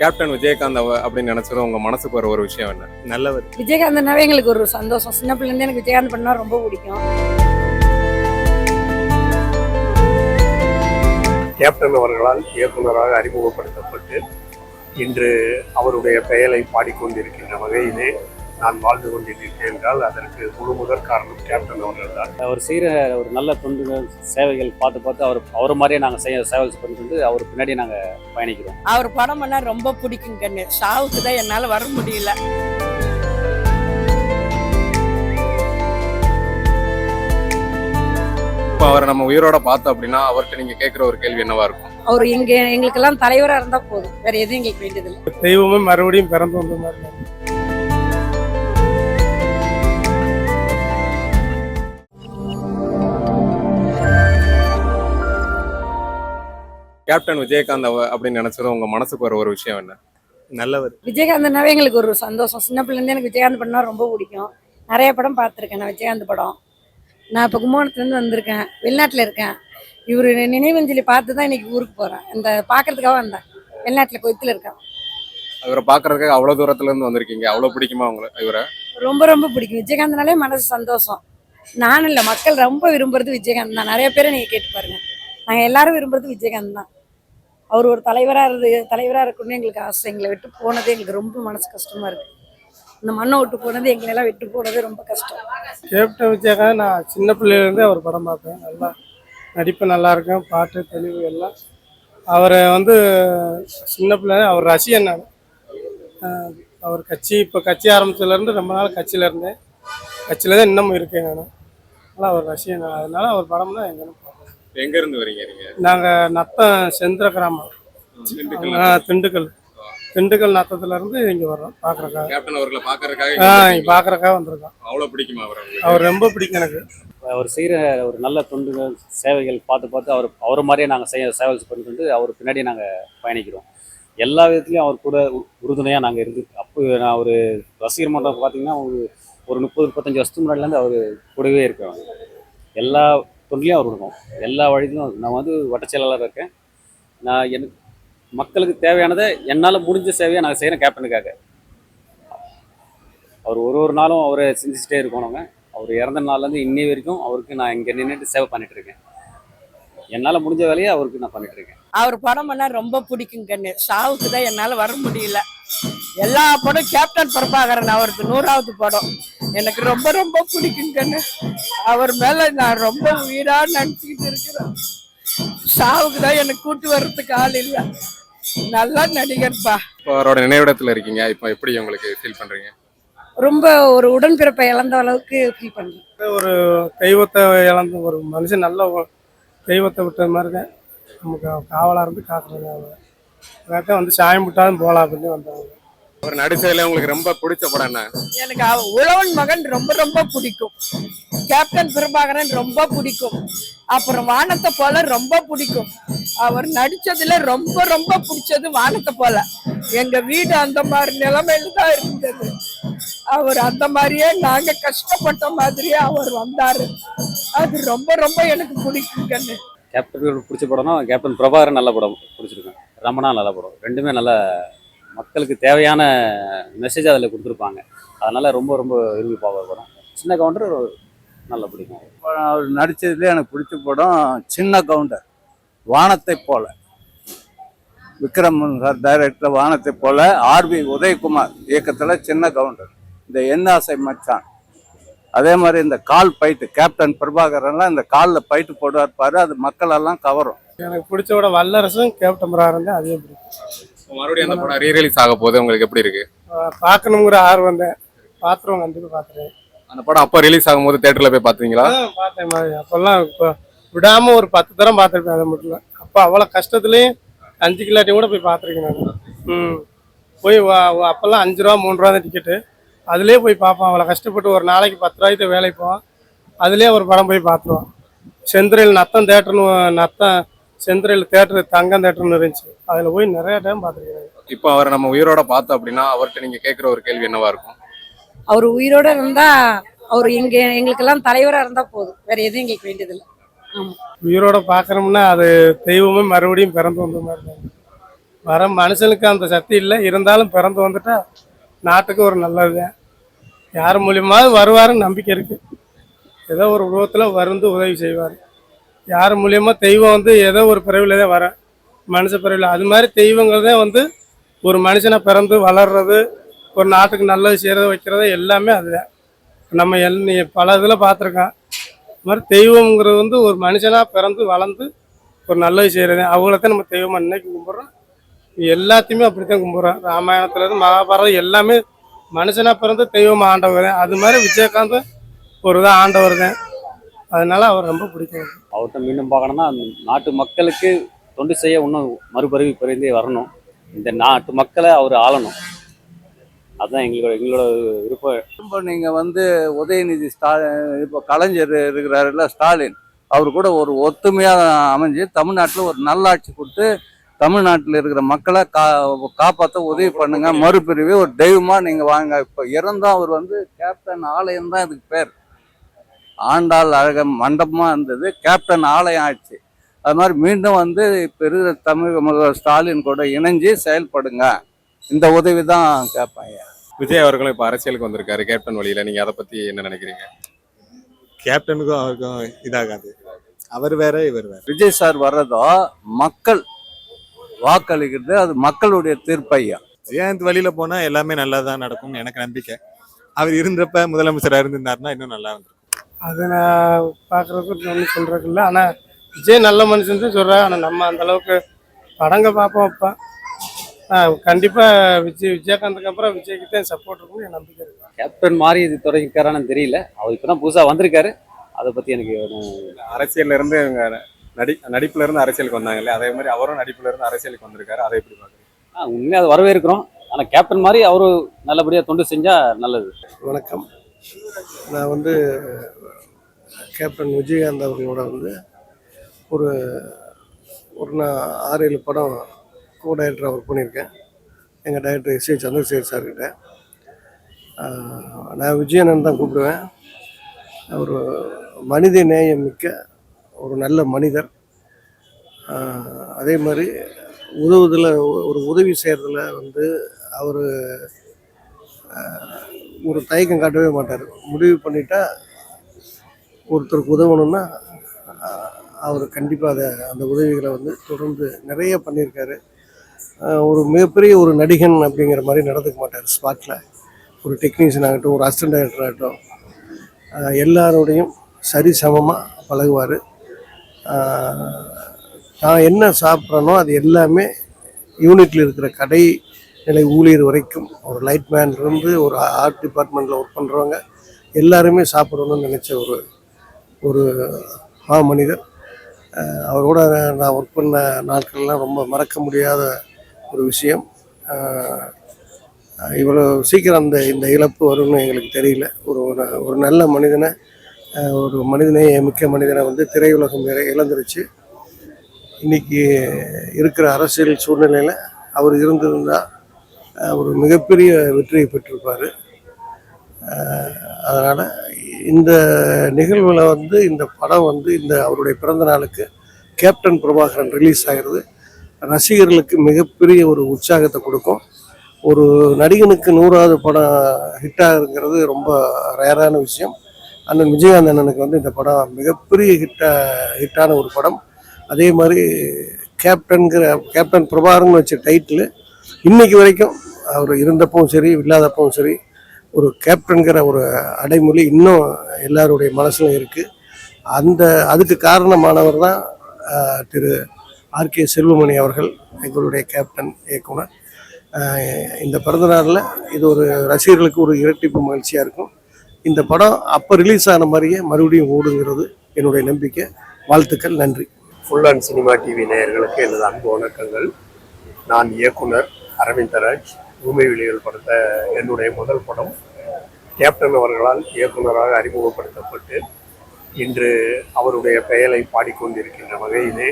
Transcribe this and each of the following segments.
Captain Vijayakanth அப்படின்னு நினைச்சதும் உங்க மனசுக்கு வர ஒரு விஷயம் என்ன? நல்லவர் விஜயகாந்த்னாவே எங்களுக்கு ஒரு சந்தோஷம். சின்ன பிள்ளைலேருந்து எனக்கு விஜயகாந்த் பண்ணா ரொம்ப பிடிக்கும். கேப்டன் அவர்களால் இயக்குனராக அறிமுகப்படுத்தப்பட்டு இன்று அவருடைய பெயரை பாடிக்கொண்டிருக்கின்ற வகையிலே நான் வாழ்ந்து கொண்டிருக்கிறேன் என்றால் அதற்கு முழு முதற் காரணம் கேப்டன் அவர்கள் தான். அவர் செய்கிற ஒரு நல்ல தொண்டுகள் சேவைகள் பார்த்து பார்த்து அவர் அவர் மாதிரியே நாங்கள் செய்ய சேவை பண்ணிட்டு வந்து அவர் பின்னாடி நாங்கள் பயணிக்கிறோம். அவர் படம் பண்ணா ரொம்ப பிடிக்கும் கண்ணு. சாவுக்கு தான் என்னால வர முடியல. இப்போ அவரை நம்ம உயிரோட பார்த்தோம் அப்படின்னா அவர்கிட்ட நீங்க கேட்குற ஒரு கேள்வி என்னவா இருக்கும்? அவர் எங்க எங்களுக்கெல்லாம் தலைவரா இருந்தா போதும். வேற எதுவும் எங்களுக்கு வேண்டியதில்லை. தெய்வமே மறுபடியும் பிறந்து வந்த மாதிரி கேப்டன் விஜயகாந்த் அப்படின்னு நினைச்சதும் உங்க மனசுக்கு வர ஒரு விஷயம் என்ன? நல்லவர். விஜயகாந்த்னாவே எங்களுக்கு ஒரு சந்தோஷம். சின்ன பிள்ளைலேருந்து எனக்கு விஜயகாந்த் பண்ணா ரொம்ப பிடிக்கும். நிறைய படம் பார்த்துருக்கேன் நான் விஜயகாந்த் படம். நான் இப்போ கும்பகோணத்துலேருந்து வந்திருக்கேன். வெளிநாட்டில் இருக்கேன். இவர் நினைவஞ்சலி பார்த்து தான் இன்னைக்கு ஊருக்கு போகிறேன் இந்த பார்க்கறதுக்காக வந்தேன். வெளிநாட்டில் கொய்த்தில் இருக்கேன். இவரை பாக்குறதுக்காக அவ்வளவு தூரத்துல இருந்து வந்திருக்கீங்க. அவ்வளவு பிடிக்குமா உங்களை இவரை? ரொம்ப ரொம்ப பிடிக்கும். விஜயகாந்த்னாலே மனசு சந்தோஷம். நானும் இல்லை மக்கள் ரொம்ப விரும்புறது விஜயகாந்த் தான் நிறைய பேரை நீங்கள் கேட்டு பாருங்க. நாங்கள் எல்லாரும் விரும்புறது விஜயகாந்த் தான் அவர் ஒரு தலைவராக இருந்து தலைவராக இருக்கணும்னு எங்களுக்கு ஆசை. எங்களை விட்டு போனதே எங்களுக்கு ரொம்ப மனசு கஷ்டமாக இருக்குது இந்த மண்ணை விட்டு போனது எங்களெல்லாம் விட்டு போனதே ரொம்ப கஷ்டம். கேப்டன் விஜயகாந்த் நான் சின்ன பிள்ளையிலேருந்தே அவர் படம் பார்ப்பேன். நல்லா நடிப்பு நல்லா இருக்கும் பாட்டு தெளிவு எல்லாம். அவரை வந்து சின்ன பிள்ளை அவர் ரசிகன் நான். அவர் கட்சி இப்போ கட்சி ஆரம்பித்ததுலேருந்து ரொம்ப நாள் கட்சியில் இருந்தேன். கட்சியில் தான் இன்னமும் இருக்கேன் நான். அதனால் அவர் ரசிகன் நான். அதனால அவர் படம்னா எங்கன்னு எங்க இருந்து வரீங்க நீங்க? நாங்கள் நத்தம் செந்திர கிராமம். திண்டுக்கல் திண்டுக்கல். திண்டுக்கல் நத்தத்துலேருந்து இங்கே வர்றோம் பார்க்குறக்காக கேப்டன் அவர்களை இங்கே பார்க்குறக்காக வந்திருக்கோம். அவ்வளவு பிடிக்குமா அவர்? அவர் ரொம்ப பிடிக்கும் எனக்கு. அவர் செய்கிற ஒரு நல்ல தொண்டுகள் சேவைகள் பார்த்து பார்த்து அவர் அவர் மாதிரியே நாங்கள் செய்ய சேவை பண்ணிட்டு வந்து அவர் பின்னாடி நாங்கள் பயணிக்கிறோம். எல்லா விதத்துலையும் அவர் கூட உறுதுணையாக நாங்கள் இருந்து அப்போ நான் ஒரு ரசிகர் மன்றம் பார்த்தீங்கன்னா ஒரு ஒரு முப்பது முப்பத்தஞ்சு வருஷத்துக்கு முன்னாடிலேருந்து அவர் கூடவே இருக்கேன் எல்லா தொண்டிலையும் அவர் இருக்கும் எல்லா வழியிலும் நான் வந்து வட்டச்செயலாளர் இருக்கேன். நான் எனக்கு மக்களுக்கு தேவையானதை என்னால் முடிஞ்ச சேவையை நாங்கள் செய்கிறேன் கேப்டனுக்காக. அவர் ஒரு ஒரு நாளும் அவரை சிந்திச்சிட்டே இருக்கணுங்க அவர் இறந்த நாள்லேருந்து இன்னி வரைக்கும் அவருக்கு நான் இங்கே நின்றுட்டு சேவை பண்ணிகிட்ருக்கேன் இருக்கேன். என்னால் முடிஞ்ச வேலையை அவருக்கு நான் பண்ணிட்டு இருக்கேன். அவர் படம் பண்ணா ரொம்ப பிடிக்கும் கண்ணு. சாவுக்கு தான் என்னால வர முடியல. எல்லா படம் கேப்டன் பிரபாகரன் அவருக்கு நூறாவது படம். எனக்கு ரொம்ப ரொம்ப பிடிக்கும் கண்ணு. அவர் மேல நான் ரொம்ப உயிரா நினைச்சுக்கிட்டு இருக்கிறேன். சாவுக்கு தான் எனக்கு கூட்டு வர்றதுக்கு ஆள் இல்லை. நல்ல நடிகர்ப்பா இப்போ அவரோட நினைவிடத்துல இருக்கீங்க. இப்போ எப்படி உங்களுக்கு ஃபீல் பண்றீங்க? ரொம்ப ஒரு உடன்பிறப்பை இழந்த அளவுக்கு ஃபீல் பண்ணுறேன் ஒரு தெய்வத்தை இழந்த ஒரு மனுஷன் நல்ல ஒரு தெய்வத்தை விட்ட மாதிரி தான் நமக்கு காவலாக இருந்து காக்குறாங்க அவங்க அதான் வந்து சாயம் விட்டாலும் போகலாம் அப்படின்னு வந்தாங்க. அவர் நடிச்சதுல உங்களுக்கு ரொம்ப பிடிச்ச படம் என்ன? எனக்கு அவ- உழவன் மகன் ரொம்ப ரொம்ப பிடிக்கும். கேப்டன் பிரபாகரன் ரொம்ப பிடிக்கும். அப்புறம் வானத்தை போல ரொம்ப பிடிக்கும். அவர் நடிச்சதுல ரொம்ப ரொம்ப பிடிச்சது வானத்தை போல. எங்க வீடு அந்த மாதிரி நிலைமையில தான் இருந்தது. அவர் அந்த மாதிரியே நாங்க கஷ்டப்பட்ட மாதிரியே அவர் வந்தாரு. அது ரொம்ப ரொம்ப எனக்கு பிடிக்கும் கண்ணு. கேப்டன் பிடிச்ச படம்னா கேப்டன் பிரபாகரன் நல்ல படம் பிடிச்சிருக்கேன் ரமணா நல்ல படம். ரெண்டுமே நல்ல மக்களுக்கு தேவையான மெசேஜ் அதில் கொடுத்துருப்பாங்க. அதனால ரொம்ப ரொம்ப விரும்பி பார்க்க படம். சின்ன கவுண்டர் நல்ல பிடிக்கும் அவர் நடித்ததுலேயே எனக்கு பிடிச்ச படம் சின்ன கவுண்டர் வானத்தை போல. விக்ரம் சார் டைரக்டர் வானத்தை போல. ஆர்பி உதயகுமார் இயக்கத்தில் சின்ன கவுண்டர் இந்த என்னாசை மச்சான். அதே மாதிரி இந்த கால் பைட்டு கேப்டன் பிரபாகரன்லாம் இந்த காலில் பைட்டு போடுவார் பாரு அது மக்களெல்லாம் கவரும். எனக்கு பிடிச்ச விட வல்லரசும் கேப்டன் பிரகாரம் தான் அதே பிடிக்கும். மறுபடியும் அந்த படம் ரீரிலீஸ் ஆக போகுது உங்களுக்கு எப்படி இருக்கு? பார்க்கணுங்கிற ஆர்வம் தான். பார்த்துருவோம் கண்டிப்பாக பார்த்துருவேன் அந்த படம் அப்போ ரிலீஸ் ஆகும்போது தேட்டர்ல போய் பாத்தீங்களா பார்த்தேன் மாதிரி அப்போல்லாம் இப்போ விடாமல் ஒரு பத்து தரம் பார்த்துருப்பேன் அதை மட்டும் இல்லை. அப்போ அவ்வளோ கஷ்டத்துலேயும் அஞ்சு கிலாட்டியும் கூட போய் பார்த்துருக்கேன் நான். ம். போய் அப்போல்லாம் அஞ்சு ரூபா மூணு ரூபா தான் டிக்கெட்டு அதுலேயே போய் பார்ப்போம். அவ்வளோ கஷ்டப்பட்டு ஒரு நாளைக்கு பத்து ரூபாய்க்கு வேலைக்கு போவோம் அதுலேயே ஒரு படம் போய் பார்த்துருவோம் செந்திரையில் நத்தம் தேட்டர்னு நத்தம் செந்திரையில் தேட்டரு தங்கம் தேட்டர்னு இருந்துச்சு. அதில் போய் நிறைய டைம் பார்த்துருக்கேன். இப்போ அவரை நம்ம உயிரோட பார்த்தோம் அப்படின்னா அவர்கிட்ட நீங்க கேட்குற ஒரு கேள்வி என்னவா இருக்கும்? அவர் உயிரோட இருந்தா அவர் எங்க எங்களுக்கெல்லாம் தலைவரா இருந்தா போதும். வேற எதுவும் எங்களுக்கு வேண்டியதில்லை. ஆமா. உயிரோட பார்க்குறோம்னா அது தெய்வமே மறுபடியும் பிறந்து வந்த மாதிரி தான். வர மனுஷனுக்கு அந்த சக்தி இல்லை. இருந்தாலும் பிறந்து வந்துட்டா நாட்டுக்கு ஒரு நல்லது யார் மூலியமாவது வருவாருன்னு நம்பிக்கை இருக்குது ஏதோ ஒரு உருவத்தில் வந்து உதவி செய்வார். யார் மூலியமாக தெய்வம் வந்து ஏதோ ஒரு பிறவில தான் வர மனுஷ பிறவில. அது மாதிரி தெய்வங்கள் தான் வந்து ஒரு மனுஷனை பிறந்து வளர்றது ஒரு நாட்டுக்கு நல்லது செய்கிறது வைக்கிறது எல்லாமே அதுதான். நம்ம எல் நீ பல இதில் பார்த்துருக்கோம் இது மாதிரி தெய்வங்கிறது வந்து ஒரு மனுஷனாக பிறந்து வளர்ந்து ஒரு நல்லது செய்கிறது அவங்களத்தான் நம்ம தெய்வமாக இன்னைக்கு கும்பிட்றோம். எல்லாத்தையுமே அப்படித்தான் கும்பிட்றோம். ராமாயணத்துலேருந்து மகாபாரதம் எல்லாமே மனுஷனாக பிறந்து தெய்வமாக ஆண்டவர். தான் அது மாதிரி விஜயகாந்த் ஒரு தான் ஆண்டவர் தான் அதனால அவர் ரொம்ப பிடிக்கும். அவர்கிட்ட மீண்டும் பார்க்கணும்னா நாட்டு மக்களுக்கு தொண்டு செய்ய இன்னும் மறுபறிவு பிறந்தே வரணும். இந்த நாட்டு மக்களை அவர் ஆளணும். அதுதான் எங்களோட எங்களோட விருப்பம். இப்போ நீங்கள் வந்து உதயநிதி ஸ்டா இப்போ கலைஞர் இருக்கிறாருல்ல ஸ்டாலின். அவர் கூட ஒரு ஒத்துமையாக அமைஞ்சு தமிழ்நாட்டில் ஒரு நல்லாட்சி கொடுத்து தமிழ்நாட்டில் இருக்கிற மக்களை கா காப்பாற்ற உதவி பண்ணுங்க. மறுபிரிவு ஒரு தெய்வமாக நீங்கள் வாங்க. இப்போ இறந்தும் அவர் வந்து கேப்டன் ஆலயம் தான் இதுக்கு பேர். ஆண்டாள் அழக மண்டபமாக இருந்தது. கேப்டன் ஆலயம் ஆச்சு. அது மாதிரி மீண்டும் வந்து இப்போ இருக்கிற தமிழக முதல்வர் ஸ்டாலின் கூட இணைஞ்சு செயல்படுங்க. இந்த உதவி தான் கேட்பாங்க விஜய் அவர்களும் இப்ப அரசியலுக்கு வந்திருக்காரு. கேப்டன் வழியில. நீங்க அதை பத்தி என்ன நினைக்கிறீங்க? கேப்டனுக்கும் அவருக்கும் இதாகாது. அவர் வேற இவர் வேற. விஜய் சார் வர்றதோ மக்கள் வாக்களிக்கிறது அது மக்களுடைய தீர்ப்பையா? விஜயகாந்த் வழியில போனா எல்லாமே நல்லா தான் நடக்கும்னு எனக்கு நம்பிக்கை. அவர் இருந்தப்ப முதலமைச்சரா இருந்திருந்தாருன்னா இன்னும் நல்லா இருந்திருக்கும். அதை நான் பார்க்குறதுக்கு ஒன்றும் சொல்கிறதுக்கு இல்லை. ஆனால் விஜய் நல்ல மனுஷன் தான் சொல்கிறேன் ஆனால் நம்ம அந்த அளவுக்கு படங்க பார்ப்போம் அப்போ. கண்டிப்பாக விஜய் விஜயகாந்துக்கு அப்புறம் விஜய்க்கு தான் சப்போர்ட் இருக்கும்னு என் நம்பிக்கை இருக்கு. கேப்டன் மாதிரி இது தொடங்கிக்காரான்னு தெரியல. அவர் இப்போ தான் புதுசாக வந்திருக்காரு. அதை பற்றி எனக்கு அரசியல்ல இருந்து இவங்க நடி நடிப்புல இருந்து அரசியலுக்கு வந்தாங்கல்ல அதே மாதிரி அவரும் நடிப்புல இருந்து அரசியலுக்கு வந்திருக்காரு. அதை எப்படி பாக்குறீங்க ஆ, உண்மையா அது வரவேற்கிறோம். ஆனால் கேப்டன் மாதிரி அவரு நல்லபடியாக தொண்டு செஞ்சால் நல்லது. வணக்கம். நான் வந்து கேப்டன் விஜயகாந்த் அவர்களோட வந்து ஒரு ஒரு நான் ஆறு ஏழு படம் கோ டைரக்டராக ஒர்க் பண்ணியிருக்கேன். எங்கள் டைரக்டர் எஸ் ஏ சந்திரசேகர் சார்கிட்ட நான் விஜயனன் தான் கூப்பிடுவேன். ஒரு மனித நேயம் மிக்க ஒரு நல்ல மனிதர். அதே மாதிரி உதவுதில் ஒரு உதவி செய்கிறதுல வந்து அவர் ஒரு தயக்கம் காட்டவே மாட்டார். முடிவு பண்ணிட்டா ஒருத்தருக்கு உதவணும்னா அவர் கண்டிப்பாக அதை அந்த உதவிகளை வந்து தொடர்ந்து நிறைய பண்ணியிருக்காரு. ஒரு மிகப்பெரிய ஒரு நடிகன் அப்படிங்கிற மாதிரி நடந்துக்க மாட்டார் ஸ்பாட்டில் ஒரு டெக்னீஷியன் ஆகட்டும் ஒரு அசிஸ்டன்ட் டைரக்டர் ஆகட்டும் எல்லாரோடையும் சரி சமமாக பழகுவார். நான் என்ன சாப்பிட்றேனோ அது எல்லாமே யூனிட்டில் இருக்கிற கடை நிலை ஊழியர் வரைக்கும் ஒரு லைட் இருந்து ஒரு ஆர்ட் டிபார்ட்மெண்ட்டில் ஒர்க் பண்ணுறவங்க எல்லாருமே சாப்பிடணும்னு நினச்ச ஒரு ஒரு மா மனிதர் அவரோட நான் ஒர்க் பண்ண நாட்கள்லாம் ரொம்ப மறக்க முடியாத ஒரு விஷயம். இவ்வளோ சீக்கிரம் அந்த இந்த இழப்பு வரும்னு எங்களுக்கு தெரியல. ஒரு ஒரு- ஒரு நல்ல மனிதனை ஒரு மனிதனே மிக்க மனிதனை வந்து திரையுலகம் வேற இழந்துருச்சு. இன்னைக்கு இருக்கிற அரசியல் சூழ்நிலையில் அவர் இருந்திருந்தால் ஒரு மிகப்பெரிய வெற்றியை பெற்றிருப்பார். அதனால் இந்த நிகழ்வில் வந்து இந்த படம் வந்து இந்த அவருடைய பிறந்த நாளுக்கு கேப்டன் பிரபாகரன் ரிலீஸ் ஆகிறது ரசிகர்களுக்கு மிகப்பெரிய ஒரு உற்சாகத்தை கொடுக்கும். ஒரு நடிகனுக்கு நூறாவது படம் ஹிட் ஆகுங்கிறது ரொம்ப ரேரான விஷயம். அண்ணன் விஜயகாந்த் அண்ணனுக்கு வந்து இந்த படம் மிகப்பெரிய ஹிட்டா ஹிட்டான ஒரு படம். அதே மாதிரி கேப்டன்கிற கேப்டன் பிரபாகரன் வச்ச டைட்டில் இன்னைக்கு வரைக்கும் அவர் இருந்தப்பவும் சரி இல்லாதப்பவும் சரி ஒரு கேப்டன்கிற ஒரு அடைமொழி இன்னும் எல்லாருடைய மனசுல இருக்குது அந்த அதுக்கு காரணமானவர் தான் திரு ஆர்கே செல்வமணி அவர்கள் எங்களுடைய கேப்டன் இயக்குனர். இந்த பிறந்தநாளில் இது ஒரு ரசிகர்களுக்கு ஒரு இரட்டிப்பு மகிழ்ச்சியாக இருக்கும். இந்த படம் அப்போ ரிலீஸ் ஆன மாதிரியே மறுபடியும் ஓடுங்கிறது என்னுடைய நம்பிக்கை. வாழ்த்துக்கள் நன்றி. ஃபுல் அண்ட் சினிமா டிவி நேயர்களுக்கு எனது அன்பு வணக்கங்கள். நான் இயக்குனர் அரவிந்தராஜ் பூமி விழிகள் படுத்த என்னுடைய முதல் படம். கேப்டன் அவர்களால் இயக்குனராக அறிமுகப்படுத்தப்பட்டு இன்று அவருடைய பெயரை பாடிக்கொண்டிருக்கின்ற வகையிலே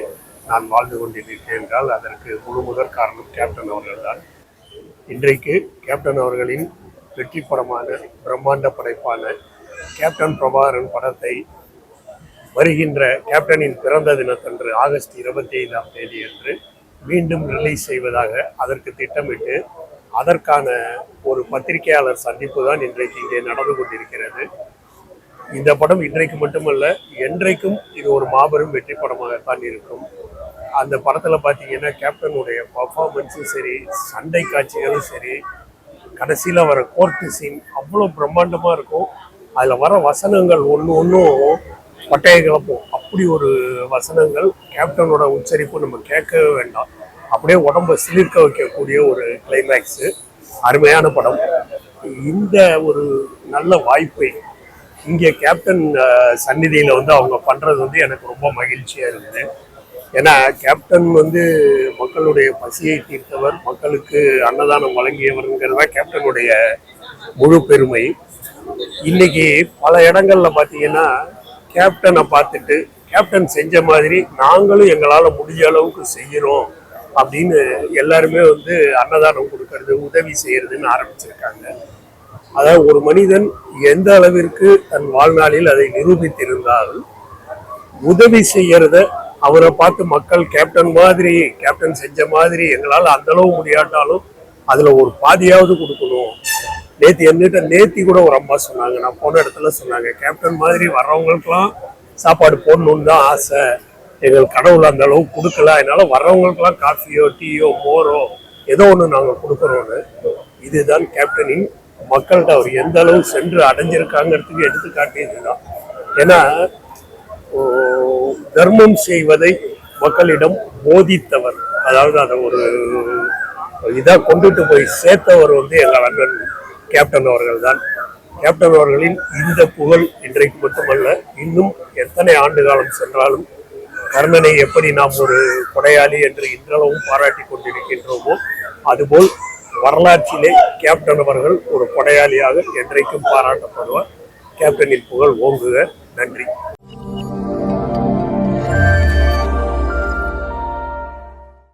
நான் வாழ்ந்து கொண்டிருக்கிறேன் என்றால் அதற்கு முழு முதற் காரணம் கேப்டன் அவர்கள்தான். இன்றைக்கு கேப்டன் அவர்களின் வெற்றி படமான பிரம்மாண்ட படைப்பான கேப்டன் பிரபாகரன் படத்தை வருகின்ற கேப்டனின் பிறந்த தினத்தன்று ஆகஸ்ட் இருபத்தி ஐந்தாம் தேதி அன்று மீண்டும் ரிலீஸ் செய்வதாக அதற்கு திட்டமிட்டு அதற்கான ஒரு பத்திரிகையாளர் சந்திப்பு தான் இன்றைக்கு இங்கே நடந்து கொண்டிருக்கிறது. இந்த படம் இன்றைக்கு மட்டுமல்ல என்றைக்கும் இது ஒரு மாபெரும் வெற்றி படமாகத்தான் இருக்கும். அந்த படத்தில் பார்த்தீங்கன்னா கேப்டனுடைய பர்ஃபார்மன்ஸும் சரி சண்டை காட்சிகளும் சரி கடைசியில் வர கோர்ட்டு சீன் அவ்வளோ பிரம்மாண்டமாக இருக்கும். அதில் வர வசனங்கள் ஒன்று ஒன்றும் பட்டையை கிளப்பும். அப்படி ஒரு வசனங்கள் கேப்டனோட உச்சரிப்பு நம்ம கேட்கவே வேண்டாம். அப்படியே உடம்ப சிலிர்க்க வைக்கக்கூடிய ஒரு கிளைமேக்ஸு அருமையான படம். இந்த ஒரு நல்ல வாய்ப்பை இங்கே கேப்டன் சந்நிதியில் வந்து அவங்க பண்ணுறது வந்து எனக்கு ரொம்ப மகிழ்ச்சியாக இருக்குது ஏன்னா கேப்டன் வந்து மக்களுடைய பசியை தீர்த்தவர் மக்களுக்கு அன்னதானம் வழங்கியவருங்கிறது தான் கேப்டனுடைய முழு பெருமை. இன்னைக்கு பல இடங்கள்ல பார்த்தீங்கன்னா கேப்டனை பார்த்துட்டு கேப்டன் செஞ்ச மாதிரி நாங்களும் எங்களால் முடிஞ்ச அளவுக்கு செய்கிறோம் அப்படின்னு எல்லாருமே வந்து அன்னதானம் கொடுக்கறது உதவி செய்யறதுன்னு ஆரம்பிச்சிருக்காங்க. அதாவது ஒரு மனிதன் எந்த அளவிற்கு தன் வாழ்நாளில் அதை நிரூபித்திருந்தால் உதவி செய்யறத அவரை பார்த்து மக்கள் கேப்டன் மாதிரி கேப்டன் செஞ்ச மாதிரி எங்களால் அந்தளவு முடியாட்டாலும் அதில் ஒரு பாதியாவது கொடுக்கணும். நேத்தி என்கிட்ட நேத்தி கூட ஒரு அம்மா சொன்னாங்க. நான் போன இடத்துல சொன்னாங்க கேப்டன் மாதிரி வர்றவங்களுக்குலாம் சாப்பாடு போடணும்னு தான் ஆசை. எங்கள் கடவுள் அந்த அளவு கொடுக்கல. அதனால வர்றவங்களுக்கெல்லாம் காஃபியோ டீயோ மோரோ ஏதோ ஒன்று நாங்கள் கொடுக்குறோன்னு இதுதான் கேப்டனின் மக்கள்கிட்ட அவர் எந்த அளவு சென்று அடைஞ்சிருக்காங்கிறதுக்கு எடுத்துக்காட்டியது இதுதான். ஏன்னா தர்மம் செய்வதை மக்களிடம் போதித்தவர். அதாவது அதை ஒரு இதாக கொண்டுட்டு போய் சேர்த்தவர் வந்து எங்கள் அண்ணன் கேப்டன் அவர்கள் தான் கேப்டன் அவர்களின் இந்த புகழ் இன்றைக்கு மட்டுமல்ல இன்னும் எத்தனை ஆண்டு காலம் சென்றாலும் கர்ணனை எப்படி நாம் ஒரு கொடையாளி என்று இன்றளவும் பாராட்டி கொண்டிருக்கின்றோமோ அதுபோல் வரலாற்றிலே கேப்டன் அவர்கள் ஒரு கொடையாளியாக என்றைக்கும் பாராட்டப்படுவார். கேப்டனின் புகழ் ஓங்குக. நன்றி.